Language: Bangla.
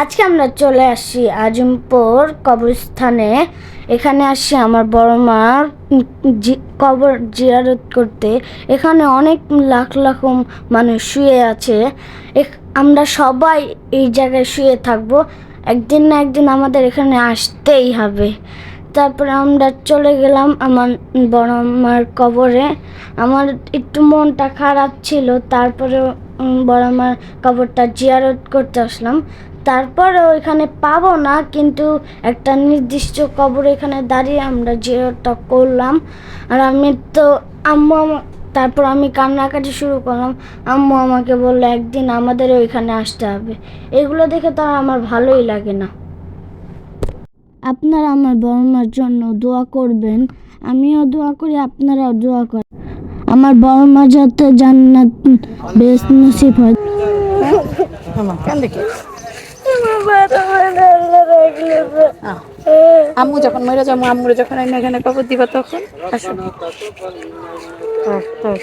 আজকে আমরা চলে আসছি আজমপুর কবরস্থানে। এখানে আসি আমার বড় মার কবর জিয়ারত করতে। এখানে অনেক লাখ লাখ মানুষ শুয়ে আছে। আমরা সবাই এই জায়গায় শুয়ে থাকব। একদিন না একদিন আমাদের এখানে আসতেই হবে। তারপরে আমরা চলে গেলাম আমার বড় মার কবরে। আমার একটু মনটা খারাপ ছিল তারপরে বড় মার কবরটা জিয়ারত করতে আসলাম। তারপরে ওইখানে পাবো না কিন্তু একটা নির্দিষ্ট কবর এখানে দাঁড়িয়ে আমরা জিয়ারতটা করলাম আর আমি তো আম্মু তারপর আমি কান্নাকাটি শুরু করলাম আম্মু আমাকে বলল একদিন আমাদের ওইখানে আসতে হবে এগুলো দেখে তো আমার ভালোই লাগে না আপনারা আমার বড় মার জন্য দোয়া করবেন আমিও দোয়া করি আপনারাও দোয়া করেন আমার বড় মা যাতে জান্নাত বেশ নসিব হয় আম্মু যখন মরে যাব আম্মুর যখন আমি এখানে কবর দিবা তখন আসো থাক, থাক।